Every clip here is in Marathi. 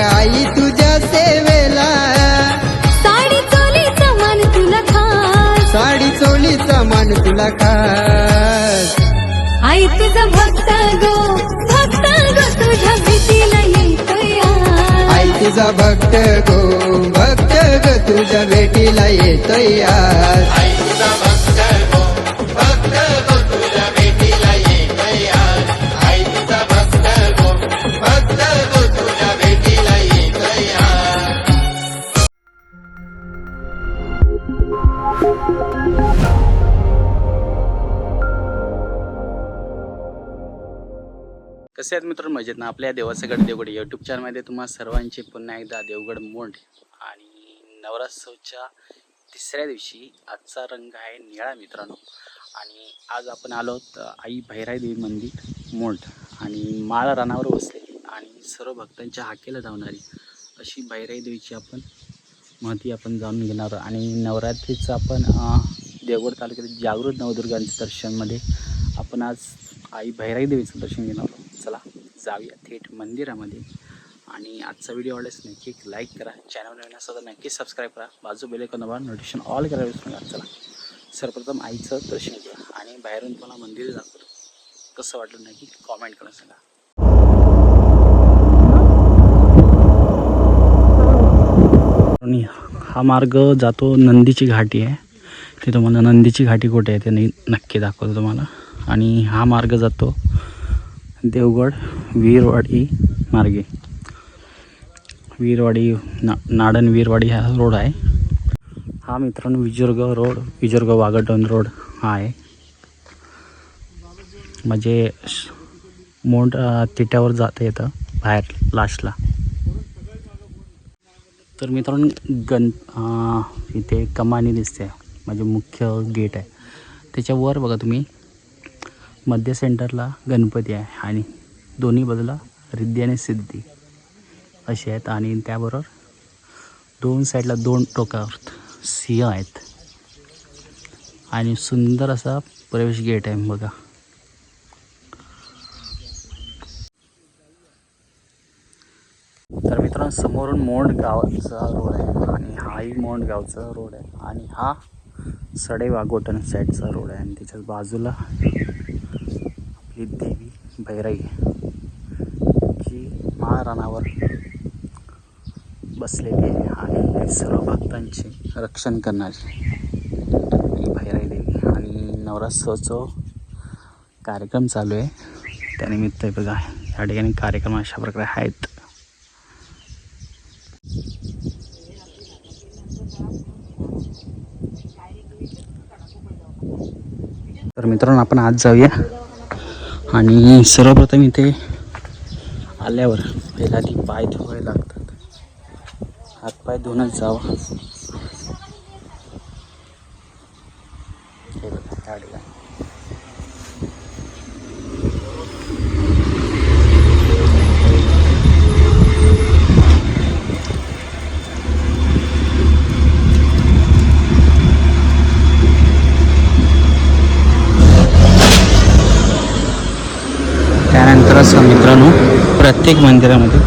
आई तुझ्या सेवेला. साडी चोलीचा मान तुला खास. साडी चोलीचा मान तुला खास. आई तुझा भक्त गो भक्त गो तुझ्या भीतीला येतोय. आई तुझा भक्त गो भक्त ग तुझ्या भेटीला येतोय आज. कसे आहेत मित्र मजेत ना? आपल्या देवाचं देवगड यूट्यूब चॅनलमध्ये तुम्हा सर्वांचे पुन्हा एकदा देवगड मोंड आणि नवरात्रोत्सवच्या तिसऱ्या दिवशी आजचा रंग आहे निळा मित्रांनो. आणि आज आपण आलो आहोत आई भैराई देवी मंदिर मोंड आणि माळ रानावर बसलेली आणि सर्व भक्तांच्या हाकेला धावणारी अशी भैराई देवीची आपण महती आपण जाणून घेणार आहोत. आणि नवरात्रीचं आपण देवगड तालुक्यातील जागृत नवदुर्गांच्या दर्शनमध्ये आपण आज आई भैराई देवीचं दर्शन घेणार आहोत. चला जाऊया थेट मंदिरामध्ये. आणि आजचा व्हिडिओ आवडल्यास नक्की एक लाईक करा. चॅनल नवीन असेल तर नक्की सबस्क्राईब करा. बाजू बेलेकॉन दाबा नोटिफिकेशन ऑल करायला विसरू नका. चला. सर्वप्रथम आईचं दर्शन घ्या आणि बाहेरून तुम्हाला मंदिर दाखवतो. कसं वाटलं नक्की कॉमेंट करून सांगा. हा मार्ग जातो नंदीची घाटी आहे. ते तुम्हाला नंदीची घाटी कुठे आहे ते नाही नक्की दाखवतो तुम्हाला. आणि हा मार्ग जातो देवगड वीरवाडी मार्गे. वीरवाडी ना नाडन वीरवाडी हा रोड आहे. हा मित्रांनो विजुर्ग रोड विजुर्ग वागडन रोड हा आहे. म्हणजे मोंड तिट्यावर जाता येतं बाहेर लास्टला तर मित्रांनो गण इथे कमानी दिसते. म्हणजे मुख्य गेट आहे. त्याच्यावर बघा तुम्ही. मध्य सेंटरला गणपती आहे आणि दोन्ही बाजूला रिद्धी आणि सिद्धी असे आहेत आणि त्याबरोबर दोन साईडला दोन टोकावर सिंह आहेत. आणि सुंदर असा प्रवेश गेट आहे बघा. तर मित्रांनो समोरून मोंड गावाचा रोड आहे आणि हाही मोंड गावचा रोड आहे आणि हा सडे वाघोटण साईडचा रोड आहे आणि त्याच्याच बाजूला ही देवी भैराई जी महाराणावर बसलेली आहे आणि सर्व भक्तांचे रक्षण करणारी ही भैराई देवी. आणि नवरात्रोत्सव कार्यक्रम चालू आहे. त्यानिमित्त बघा या ठिकाणी कार्यक्रम अशा प्रकारे आहेत. तर मित्रांनो आपण आज जाऊया. आणि सर्वप्रथम इथे आल्यावर पहिला आधी पाय धुवावे लागतात. हातपाय धुवूनच जावा. हे असं मित्रांनो प्रत्येक मंदिरामध्ये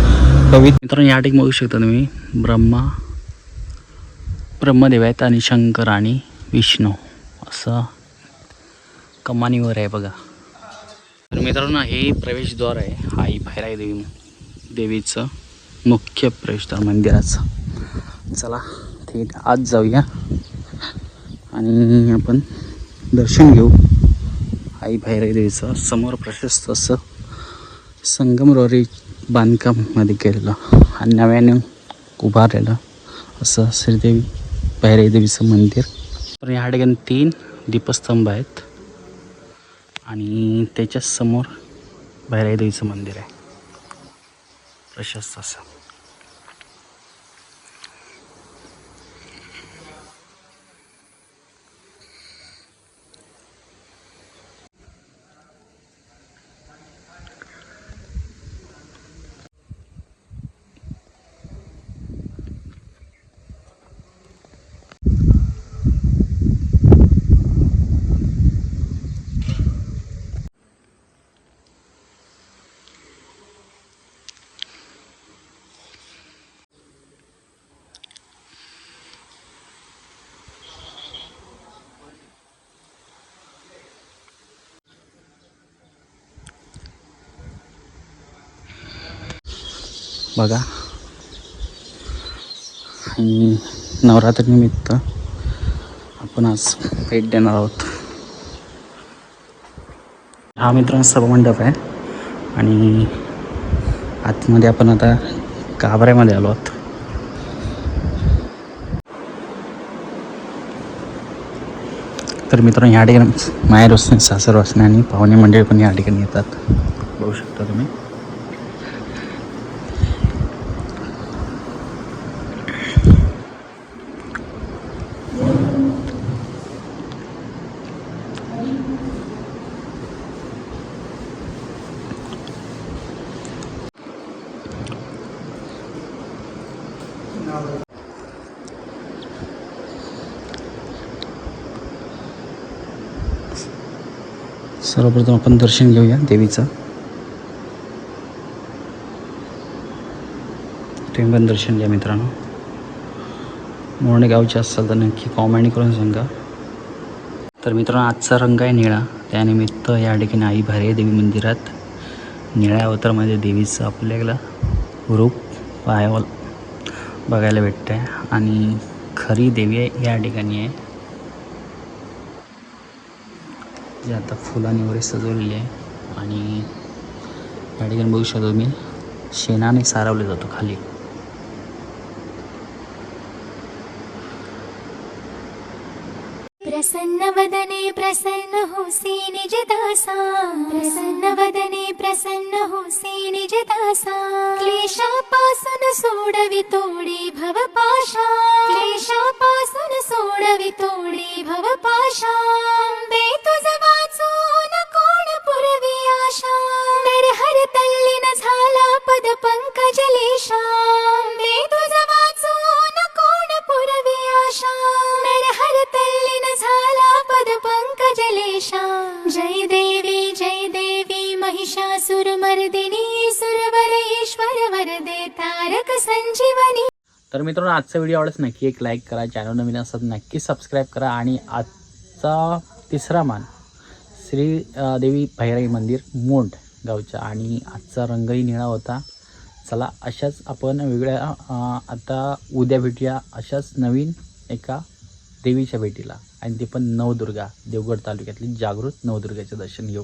पवित्र मित्रांनो या ठिकाणी बघू शकता तुम्ही ब्रह्मा ब्रह्मदेव आहेत आणि शंकर आणि विष्णू असं कमानीवर आहे बघा. तर मित्रांनो हे प्रवेशद्वार आहे आई भैराई देवी देवीचं मुख्य प्रवेशद्वार मंदिराचं. चला थेट आज जाऊया. आणि आपण दर्शन घेऊ. आई भैराई देवीचं समोर प्रशस्त असं संगमरवरी बांधकाममध्ये केलेलं आणि नव्याने उभारलेलं असं श्रीदेवी भैराई देवीचं मंदिर. तर या ठिकाणी तीन दीपस्तंभ आहेत. आणि त्याच्यासमोर समोर देवीचं मंदिर आहे. प्रशस्त असं. बघा. आणि नवरात्रीनिमित्त आपण आज भेट देणार आहोत. हा मित्रांनो सभामंडप आहे. आणि आतमध्ये आपण आता काबऱ्यामध्ये आलो आहोत. तर मित्रांनो या ठिकाणी माहेर वसणे सासर वसणे आणि पाहुणे मंडळी पण या ठिकाणी येतात. बघू शकता तुम्ही. सर्वप्रथम आपण दर्शन घेऊया देवीचं. तुम्ही पण दर्शन घ्या मित्रांनो. मोरणे गावचे असाल तर नक्की कॉमेंट करून सांगा. तर मित्रांनो आजचा रंग आहे निळा. त्यानिमित्त या ठिकाणी आई भारे देवी मंदिरात. निळ्या अवतारमध्ये देवीचं आपल्याला रूप पाहावं बघायला भेटतं आहे आणि खरी देवी आहे या ठिकाणी आहे. जे आता फुलाने वगैरे सजवलेली आहे. आणि या ठिकाणी बघू शकतो मी शेणाने सारवले जातो खाली. प्रसन्न वदने प्रसन्न होसी निज दासा प्रसन्न वदने प्रसन्न होसी निज दासा क्लेशापासून सोडवी तोडे भव पाशा क्लेशापासून सोडवी तोडे भव पाशा देवी सुरवर ईश्वर वरदे तारक संजीवनी तर मित्रांनो आजचा व्हिडिओ आवडच नक्की एक लाईक करा चॅनल नवीन असतात नक्की सबस्क्राईब करा आणि आजचा तिसरा मान श्री अ, देवी भैराई मंदिर मोंड गावच्या आणि आजचा रंगही निळा होता. चला अशाच आपण वेगळ्या आता उद्या भेटूया अशाच नवीन एका देवीच्या भेटीला. आणि ते पण नवदुर्गा देवगड तालुक्यातली जागृत नवदुर्गाचे दर्शन घेऊ.